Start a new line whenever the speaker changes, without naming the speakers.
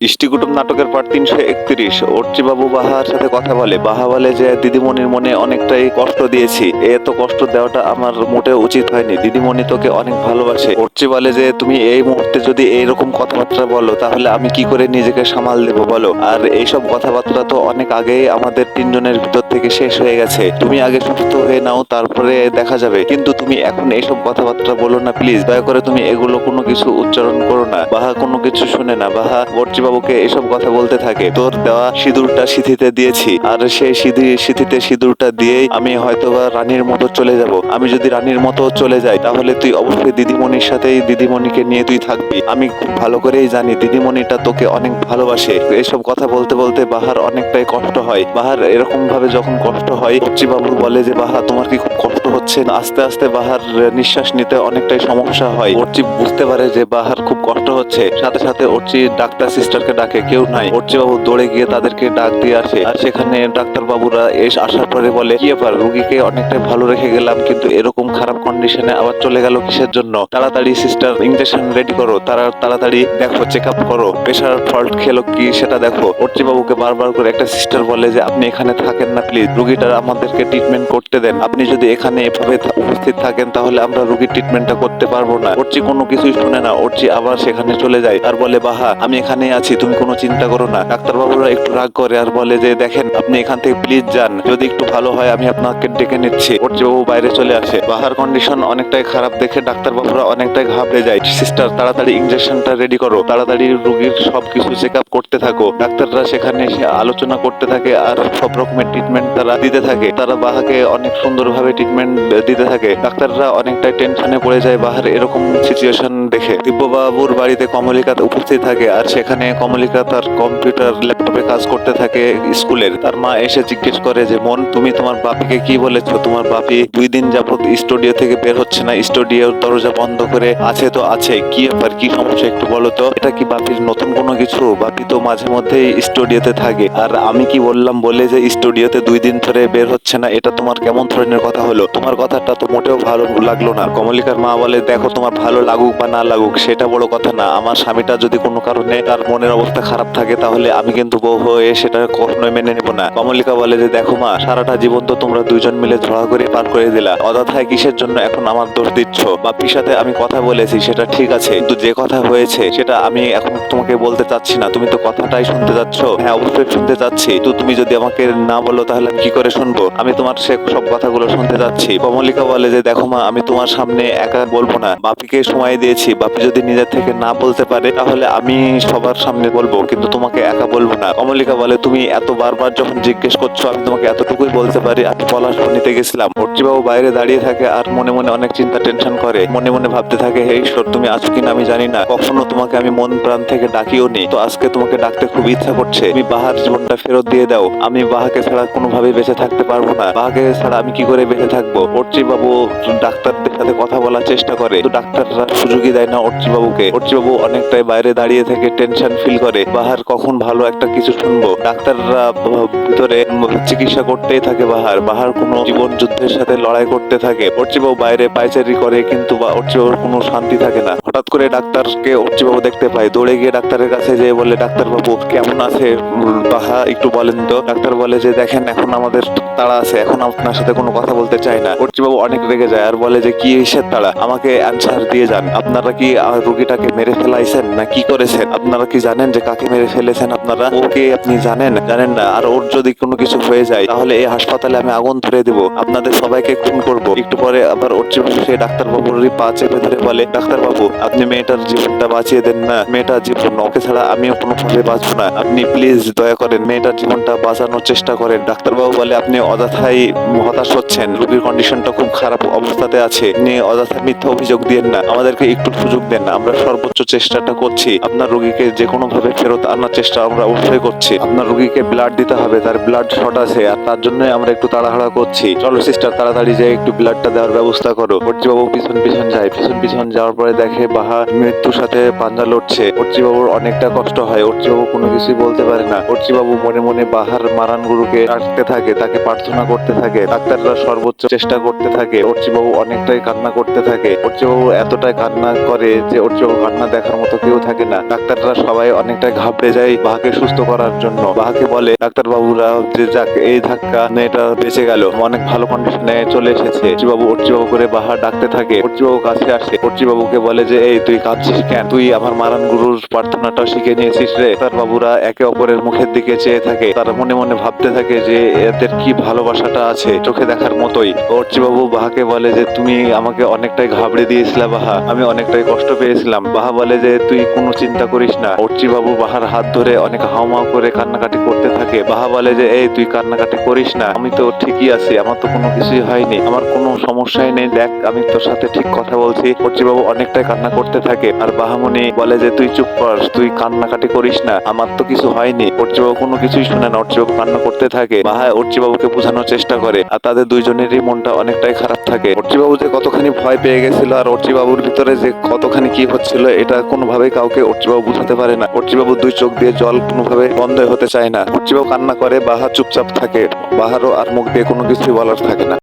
ইষ্টি কুটুম নাটকের পার্ট তিনশো একত্রিশ। বাবু বাহার সাথে কথা বলে। বাহা বলে যে, দিদিমণির মনে অনেকটাই কষ্ট দিয়েছি। এত কষ্ট দেওয়াটা আমার মোটেও উচিত হয়নি। দিদিমণি তোকে অনেক ভালোবাসে। অর্চি বলে যে, তুমি এই মুহূর্তে যদি এইরকম কথাবার্তা বলো, তাহলে আমি কি করে নিজেকে সামাল দেবো বলো? আর এইসব কথাবার্তা তো অনেক আগেই আমাদের তিনজনের ভিতর থেকে শেষ হয়ে গেছে। তুমি আগে সুস্থ হয়ে নাও, তারপরে দেখা যাবে। কিন্তু তুমি এখন এইসব কথাবার্তা বলো না, প্লিজ। দয়া করে তুমি এগুলো কোনো কিছু উচ্চারণ করো না। বাহা কোনো কিছু শুনে না। বাহা বর্চি বাবুকে এসব কথা বলতে থাকে। তোর দেওয়া সিঁদুরটা সিঁথিতে দিয়েছি। আর সেই সিঁধি সিঁথিতে সিঁদুরটা দিয়েই আমি হয়তো বা রানীর মতো চলে যাব। আমি যদি রানীর মতো চলে যাই, তাহলে তুই অবশ্যই দিদিমণির সাথেই দিদিমণিকে নিয়ে তুই থাকবি। আমি খুব ভালো করেই জানি দিদিমণিটা তোকে অনেক ভালোবাসে। এসব কথা বলতে বলতে বাহার অনেকটাই কষ্ট হয়। বাহার এরকম ভাবে যখন কষ্ট হয় বাবু বলে যে, বাহা, তোমার কি খুব কষ্ট হচ্ছে আস্তে আস্তে বাহার নিঃশ্বাস নিতে অনেকটাই সমস্যা হয়। অর্চি বুঝতে পারে যে বাহার খুব কষ্ট হচ্ছে, সাথে সাথে অর্চি ডাক্তার সিস্টারকে ডাকে, কেউ নাই। অর্চি বাবু দৌড়ে গিয়ে তাদেরকে ডাক দিয়ে আসে। আর সেখানে ডাক্তার বাবুরা এস, আসার পরে বলে, কি ব্যাপার, রুগীকে অনেকটাই ভালো রেখে গেলাম, কিন্তু এরকম খারাপ কন্ডিশনে আবার চলে গেল কিসের জন্য? তাড়াতাড়ি সিস্টার ইঞ্জেকশন রেডি করো, তারা তাড়াতাড়ি দেখো চেক আপ করো। প্রেশার ফল্ট খেলো কি সেটা দেখো। অর্চি বাবুকে বারবার করে একটা সিস্টার বলে যে, আপনি এখানে থাকেন না প্লিজ রুগীটার আমাদেরকে ট্রিটমেন্ট করতে দেন। আপনি যদি এখানে এভাবে উপস্থিত থাকেন, তাহলে আমরা রুগীর ট্রিটমেন্টটা করতে পারব না। অর্চি কোনো কিছুই শুনে না অর্চি আবার সেখানে চলে যায় আর বলে, বাহা, আমি এখানে আছি, তুমি কোনো চিন্তা করো না। ডাক্তারবাবুরা একটু রাগ করে আর বলে যে, দেখেন, আপনি এখান থেকে প্লিজ যান। যদি একটু ভালো হয়, আমি আপনাকে ডেকে নিচ্ছি। অর্চিবাবু বাইরে চলে আসে। বাহার কন্ডিশন অনেকটাই খারাপ দেখে ডাক্তারবাবুরা অনেকটাই ঘাবড়ে যায়। সিস্টার তাড়াতাড়ি ইঞ্জেকশনটা রেডি করো। তাড়াতাড়ি রুগীর সবকিছু চেক আপ করতে থাকো। ডাক্তাররা সেখানে এসে আলোচনা করতে থাকে আর সব রকমের ট্রিটমেন্ট তারা দিতে থাকে। তারা বাহাকে অনেক সুন্দরভাবে ট্রিটমেন্ট দিতে থাকে, ডাক্তাররা অনেকটাই টেনশনে পড়ে যায় বাহার এরকম সিচুয়েশন দেখে। দিব্যবাবুর বাড়িতে কমলিকা উপস্থিত থাকে আর সেখানে কমলিকা তার কম্পিউটার ল্যাপটপে কাজ করতে থাকে স্কুলের। তার মা এসে জিজ্ঞেস করে যে মন তুমি তোমার বাপিকে কি বলেছ? তোমার বাপি দুই দিন যাবত স্টুডিও থেকে বের হচ্ছে না। স্টুডিওর দরজা বন্ধ করে আছে তো আছে। কি ব্যাপার, কি সমস্যা একটু বলো তো। এটা কি বাপির নতুন কোনো কিছু? বাপি তো মাঝে মধ্যেই স্টুডিওতে থাকে। আর আমি কি বললাম বলে যে স্টুডিওতে দুই দিন ধরে বের হচ্ছে না, এটা তোমার কেমন ধরনের কথা হলো? তোমার কথাটা তো মোটেও ভালো লাগল না। কমলিকার মা বলে, দেখো তোমার ভালো লাগুক বা না লাগুক, সেটা বড় কথা না। আমার স্বামীটা যদি কোনো কারণে তার মনের অবস্থা খারাপ থাকে, তাহলে আমি কিন্তু বউ হয়ে সেটা কখনোই মেনে নেব না। কমলিকা বলে যে, দেখো মা, সারাটা জীবন তো তোমরা দুজন মিলে ঝগড়া করে পার করে দিলা। অযথায় কিসের জন্য এখন আমার দোষ দিচ্ছ? বাপির সাথে আমি কথা বলেছি, সেটা ঠিক আছে। কিন্তু যে কথা হয়েছে, সেটা আমি এখন তোমাকে বলতে চাচ্ছি না। তুমি তো কথাটাই শুনতে যাচ্ছ হ্যাঁ অবশ্যই শুনতে চাচ্ছি। তো তুমি যদি আমাকে না বলো, তাহলে আমি কি করে শুনব? আমি তোমার সে সব কথাগুলো শুনতে যাচ্ছি কমলিকা বলে যে, দেখো মা, আমি তোমার সামনে একা বলব না। বাপিকে সময় দিয়েছি। বাপি যদি নিজের থেকে না বলতে পারে, তাহলে আমি সবার সামনে বলব, কিন্তু তোমাকে একা বলব না। কমলিকা বলে, তুমি এত বারবার যখন জিজ্ঞেস করছ, আমি তোমাকে এতটুকুই বলতে পারি, আমি পলাশ নিতে গেছিলাম। বাবু বাইরে দাঁড়িয়ে থাকে আর মনে মনে অনেক চিন্তা, টেনশন করে। মনে মনে ভাবতে থাকে হে ঈশ্বর, তুমি আছো কিনা আমি জানি না। কখনো তোমাকে আমি মন প্রাণ থেকে ডাকিও নি। তো আজকে তোমাকে ডাকতে খুব ইচ্ছা করছে। তুমি বাহার জীবনটা ফেরত দিয়ে দাও। আমি বাহাকে ছাড়া কোনোভাবে বেঁচে থাকতে পারব না। বাহাকে ছাড়া আমি কি করে বেঁচে থাকব? অর্চি বাবু ডাক্তারদের সাথে কথা বলার চেষ্টা করে। তো ডাক্তাররা সুযোগই দেয় না অর্চি বাবুকে অর্চি বাবু অনেকটাই বাইরে দাঁড়িয়ে থেকে টেনশন ফিল করে। বাহার কখন ভালো একটা কিছু শুনব? ডাক্তাররা ভিতরে চিকিৎসা করতেই থাকে বাহার। বাহার কোনো জীবন যুদ্ধের সাথে লড়াই করতে থাকে। অর্চিবাবু বাইরে পাইচারি করে, কিন্তু বা, অর্চিবাবুর কোনো শান্তি থাকে না। হঠাৎ করে ডাক্তারকে অর্চিবাবু দেখতে পায়। দৌড়ে গিয়ে ডাক্তারের কাছে যেয়ে বলে ডাক্তার বাবু কেমন আছে? বাহা, একটু বলেন তো। ডাক্তার বলে যে, দেখেন, এখন আমাদের তাড়া আছে। এখন আপনার সাথে কোনো কথা বলতে চাই না। অর্চিবাবু অনেক রেগে যায় আর বলে যে, কি হিসের তাড়া আমাকে অ্যান্সার দিয়ে যান। আপনারা কি রোগীটাকে মেরে ফেলাইছেন না কি করেছেন? আপনারা কি জানেন যে কাকে মেরে ফেলেছেন আপনারা? ওকে আপনি জানেন? জানেন না। আর ওর যদি কোনো কিছু হয়ে যায়, তাহলে এই হাসপাতালে আমি আগুন ধরে দেব। আপনাদের সবাইকে খুন করব। একটু পরে আবার ওর সেই ডাক্তার বাবুরই পা চেপে ধরে বলে ডাক্তার বাবু আপনি মেয়েটার জীবনটা বাঁচিয়ে দেন না। মেয়েটার জীবন, ওকে ছাড়া আমিও কোনোভাবে বাঁচবো না। আপনি প্লিজ দয়া করেন, মেয়েটার জীবনটা বাঁচানোর চেষ্টা করেন। ডাক্তারবাবু বলে, আপনি অযথাই হতাশ হচ্ছেন। রোগীর কন্ডিশনটা খুব খারাপ অবস্থাতে আছে। আপনি অযথা মিথ্যা অভিযোগ দিয়েন না। আমাদেরকে একটু সুযোগ দেন না। আমরা সর্বোচ্চ চেষ্টাটা করছি। আপনার রোগীকে যে কোনো ভাবে ফেরত আনার চেষ্টা আমরা অবশ্যই করছি। আপনার রোগীকে ব্লাড দিতে হবে। তার ব্লাড শর্ট আছে। আর তার জন্য আমরা একটু তাড়াহাড়া করছি। চলো সিস্টার তাড়াতাড়ি যে একটু ব্লাডটা দেওয়ার ব্যবস্থা করো। বাবু পিছন পিছন যায়। পিছন পিছন যাওয়ার পরে দেখে বাহা মৃত্যুর সাথে পাঞ্জা লড়ছে। বাবুর অনেকটা কষ্ট হয়। বাবু কোনো কিছুই বলতে পারে না। বাবু মনে মনে বাহার মারান গুরুকে ডাকতে থাকে। তাকে প্রার্থনা করতে থাকে। ডাক্তাররা সর্বোচ্চ চেষ্টা চেষ্টা করতে থাকে। অর্চিবাবু অনেকটাই কান্না করতে থাকে। অর্চিবাবু এতটাই কান্না করে যে অর্চিবাবু কান্না দেখার মতো কেউ থাকে না। ডাক্তাররা সবাই অনেকটাই ঘাবড়ে যায় বাহাকে সুস্থ করার জন্য। বাহাকে বলে ডাক্তার বাবুরা যে যাক, এই ধাক্কা মেয়েটা বেঁচে গেল। অনেক ভালো কন্ডিশনে চলে এসেছে। অর্চিবাবু অর্চিবাবু করে বাহা ডাকতে থাকে। অর্চিবাবু কাছে আসে। অর্চিবাবুকে বলে যে, এই, তুই কাঁদছিস কেন? তুই আমার মারান গুরুর প্রার্থনাটা শিখে নিয়েছিস রে। তার বাবুরা একে অপরের মুখের দিকে চেয়ে থাকে। তারা মনে মনে ভাবতে থাকে যে, এদের কি ভালোবাসাটা আছে চোখে দেখার মতোই। অর্চিবাবু বাহাকে বলে যে, তুমি আমাকে অনেকটাই ঘাবড়ে দিয়েছিলে বাহা। আমি অনেকটাই কষ্ট পেয়েছিলাম। বাহা বলে যে, তুই কোনো চিন্তা করিস না। অর্চিবাবু বাহার হাত ধরে অনেক হাওমাও করে কান্নাকাটি করতে থাকে। বাহা বলে যে, এই, তুই কান্নাকাটি করিস না। আমি তো ঠিকই আছি। আমার তো কোনো কিছুই হয়নি। আমার কোনো সমস্যাই নেই। দেখ, আমি তোর সাথে ঠিক কথা বলছি। অর্চিবাবু অনেকটাই কান্না করতে থাকে। আর বাহামণি বলে যে, তুই চুপ কর। তুই কান্নাকাটি করিস না। আমার তো কিছু হয়নি। অর্চিবাবু কোনো কিছুই শুনে না। অর্চিবাবু কান্না করতে থাকে। বাহা অর্চিবাবুকে বোঝানোর চেষ্টা করে। আর তাদের দুইজনেরই মনটা অনেকটাই খারাপ থাকে। অর্চিবাবু যে কতখানি ভয় পেয়ে গেছিল আর অর্চিবাবুর ভিতরে যে কতখানি কি হচ্ছিল, এটা কোনোভাবে কাউকে অর্চিবাবু বুঝাতে পারে না। অর্চিবাবু দুই চোখ দিয়ে জল কোনোভাবে বন্ধ হতে চায় না। অর্চিবাবু কান্না করে, বাহা চুপচাপ থাকে। বাহারও আর মুখ দিয়ে কোনো কিছুই বলার থাকে না।